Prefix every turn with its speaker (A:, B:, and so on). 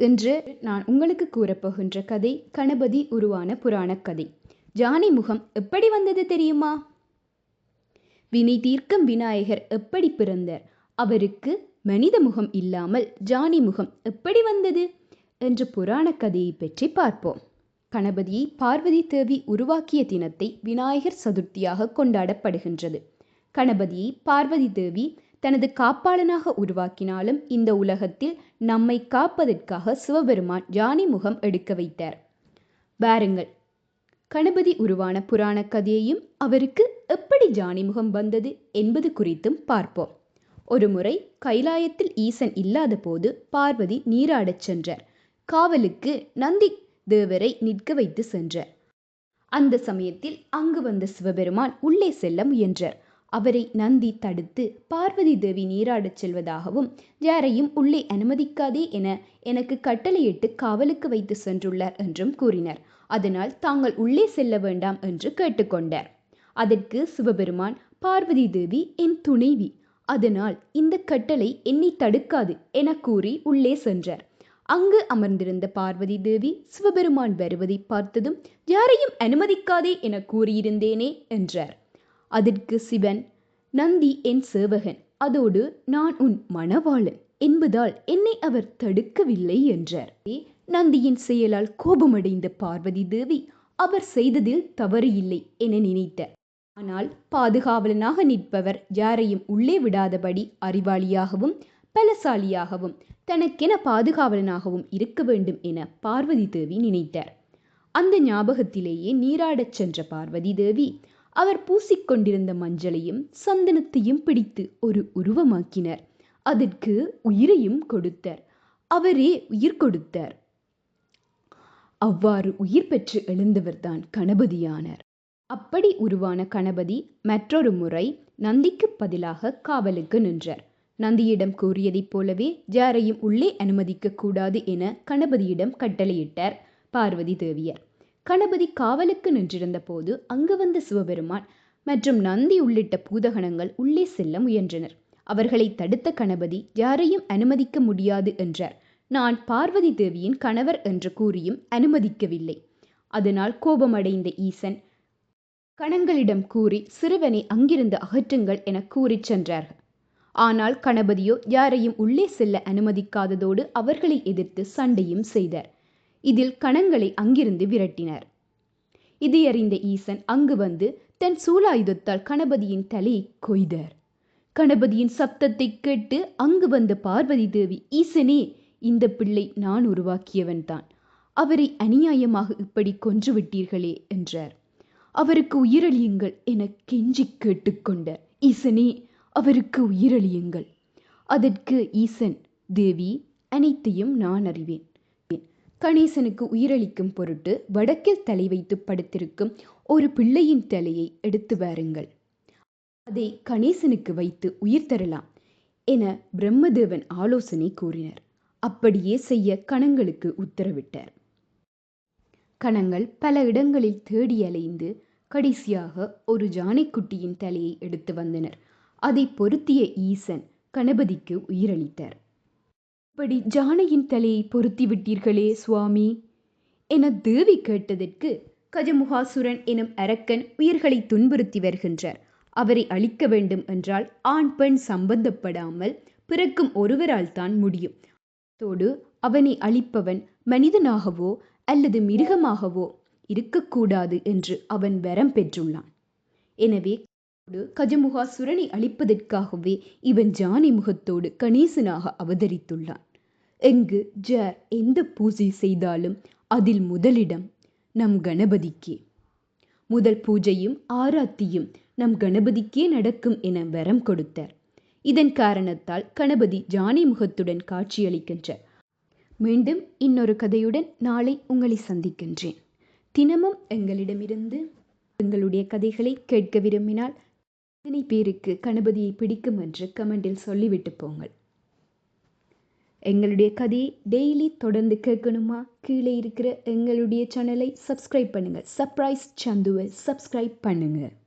A: இன்று நான் உங்களுக்கு கூறப்போகின்ற கதை கணபதி உருவான புராணக் கதை. ஜானி முகம் எப்படி வந்தது தெரியுமா? வினை தீர்க்கும் விநாயகர் எப்படி பிறந்தார்? அவருக்கு மனித முகம் இல்லாமல் ஜானி முகம் எப்படி வந்தது? என்ற புராணக் கதையை பற்றி பார்ப்போம். கணபதியை பார்வதி தேவி உருவாக்கிய தினத்தை விநாயகர் சதுர்த்தியாக கொண்டாடப்படுகின்றது. கணபதியை பார்வதி தேவி தனது காப்பாளனாக உருவாக்கினாலும் இந்த உலகத்தில் நம்மை காப்பதற்காக சிவபெருமான் ஜானி முகம் எடுக்க வைத்தார். பாருங்கள் கணபதி உருவான புராணக் கதையையும் அவருக்கு எப்படி ஜானி முகம் வந்தது என்பது குறித்தும் பார்ப்போம். ஒருமுறை கைலாயத்தில் ஈசன் இல்லாத போது பார்வதி நீராடச் சென்றார். காவலுக்கு நந்தி தேவரை நிற்க வைத்து சென்றார். அந்த சமயத்தில் அங்கு வந்த சிவபெருமான் உள்ளே செல்ல முயன்றார். அவரை நந்தி தடுத்து பார்வதி தேவி நீராடச் செல்வதாகவும் யாரையும் உள்ளே அனுமதிக்காதே என எனக்கு கட்டளையிட்டு காவலுக்கு வைத்து சென்றுள்ளார் என்றும் கூறினார். அதனால் தாங்கள் உள்ளே செல்ல வேண்டாம் என்று கேட்டுக்கொண்டார். அதற்கு சிவபெருமான் பார்வதி தேவி என் துணைவி. அதனால் இந்த கட்டளை என்னை தடுக்காது என கூறி உள்ளே சென்றார். அங்கு அமர்ந்திருந்த பார்வதி தேவி சிவபெருமான் வருவதை பார்த்ததும் யாரையும் அனுமதிக்காதே என கூறியிருந்தேனே என்றார். அதற்கு சிவன் நந்தி என் சேவகன் அதோடு நான் உன் மணவாளன் என்பதால் என்னை அவர் தடுக்கவில்லை என்றார். நந்தியின் செயலால் கோபமடைந்த பார்வதி தேவி அவர் செய்ததில் தவறு இல்லை என நினைத்தார் ஆனால் பாதுகாவலனாக நிற்பவர் யாரையும் உள்ளே விடாதபடி அறிவாளியாகவும் பலசாலியாகவும் தனக்கென பாதுகாவலனாகவும் இருக்க வேண்டும் என பார்வதி தேவி நினைத்தார். அந்த ஞாபகத்திலேயே நீராடச் சென்ற பார்வதி தேவி அவர் பூசிக்கொண்டிருந்த மஞ்சளையும் சந்தனத்தையும் பிடித்து ஒரு உருவமாக்கினர். அதற்கு உயிரையும் கொடுத்தார். அவரே உயிர் கொடுத்தார். அவ்வாறு உயிர் பெற்று எழுந்தவர்தான் கணபதியானார். அப்படி உருவான கணபதி மற்றொரு முறை நந்திக்கு பதிலாக காவலுக்கு நின்றார். நந்தியிடம் கூறியதைப் போலவே யாரையும் உள்ளே அனுமதிக்க கூடாது என கணபதியிடம் கட்டளையிட்டார் பார்வதி தேவியர். கணபதி காவலுக்கு நின்றிருந்த போது அங்கு வந்த சிவபெருமான் மற்றும் நந்தி உள்ளிட்ட பூதகணங்கள் உள்ளே செல்ல முயன்றனர். அவர்களை தடுத்த கணபதி யாரையும் அனுமதிக்க முடியாது என்றார். நான் பார்வதி தேவியின் கணவர் என்று கூறியும் அனுமதிக்கவில்லை. அதனால் கோபமடைந்த ஈசன் கணங்களிடம் கூறி சிறுவனை அங்கிருந்து அகற்றுங்கள் என கூறிச் சென்றார்கள். ஆனால் கணபதியோ யாரையும் உள்ளே செல்ல அனுமதிக்காததோடு அவர்களை எதிர்த்து சண்டையும் செய்தார். இதில் கணங்களை அங்கிருந்து விரட்டினார். இதையறிந்த ஈசன் அங்கு வந்து தன் சூலாயுதத்தால் கணபதியின் தலையை கொய்தார். கணபதியின் சப்தத்தை கேட்டு அங்கு வந்த பார்வதி தேவி ஈசனே இந்த பிள்ளை நான் உருவாக்கியவன் தான். அவரை அநியாயமாக இப்படி கொன்று விட்டீர்களே என்றார். அவருக்கு உயிரழியுங்கள் என கெஞ்சி கேட்டுக்கொண்டார் ஈசனே அவருக்கு உயிரழியுங்கள். அதற்கு ஈசன் தேவி அனைத்தையும் நான் அறிவேன். கணேசனுக்கு உயிரளிக்கும் பொருட்டு வடக்கில் தலை வைத்து படுத்திருக்கும் ஒரு பிள்ளையின் தலையை எடுத்து வாருங்கள். அதை கணேசனுக்கு வைத்து உயிர் தரலாம் என பிரம்மதேவன் ஆலோசனை கூறினர். அப்படியே செய்ய கணங்களுக்கு உத்தரவிட்டார். கணங்கள் பல இடங்களில் தேடி அலைந்து கடைசியாக ஒரு ஜானைக்குட்டியின் தலையை எடுத்து வந்தனர். அதை பொருத்திய ஈசன் கணபதிக்கு உயிரளித்தார். இப்படி ஜானையின் தலையை பொருத்தி விட்டீர்களே சுவாமி? என தேவி கேட்டதற்கு கஜமுகாசுரன் எனும் அரக்கன் உயிர்களை துன்புறுத்தி வருகின்றார். அவரை அழிக்க வேண்டும் என்றால் ஆண் பெண் சம்பந்தப்படாமல் பிறக்கும் ஒருவரால் தான் முடியும். தோடு அவனை அழிப்பவன் மனிதனாகவோ அல்லது மிருகமாகவோ இருக்கக்கூடாது என்று அவன் வரம் பெற்றுள்ளான். எனவே கஜமுகாசுரனை அழிப்பதற்காகவே இவன் ஜானி முகத்தோடு கணேசனாக அவதரித்துள்ளான். எங்கு ஜ எந்த பூஜை செய்தாலும் அதில் முதலிடம் நம் கணபதிக்கே. முதல் பூஜையும் ஆராத்தியும் நம் கணபதிக்கே நடக்கும் என வரம் கொடுத்தார். இதன் காரணத்தால் கணபதி ஜானி முகத்துடன் காட்சியளிக்கின்றார் மீண்டும் இன்னொரு கதையுடன் நாளை உங்களை சந்திக்கின்றேன். தினமும் எங்களிடமிருந்து எங்களுடைய கதைகளை கேட்க விரும்பினால் எத்தனை பேருக்கு கணபதியை பிடிக்கும் என்று கமெண்டில் சொல்லிவிட்டு போங்கள். எங்களுடைய கதையை டெய்லி தொடர்ந்து கேட்கணுமா? கீழே இருக்கிற எங்களுடைய சேனலை சப்ஸ்கிரைப் பண்ணுங்கள் சர்ப்ரைஸ் சந்துவை சப்ஸ்கிரைப் பண்ணுங்கள்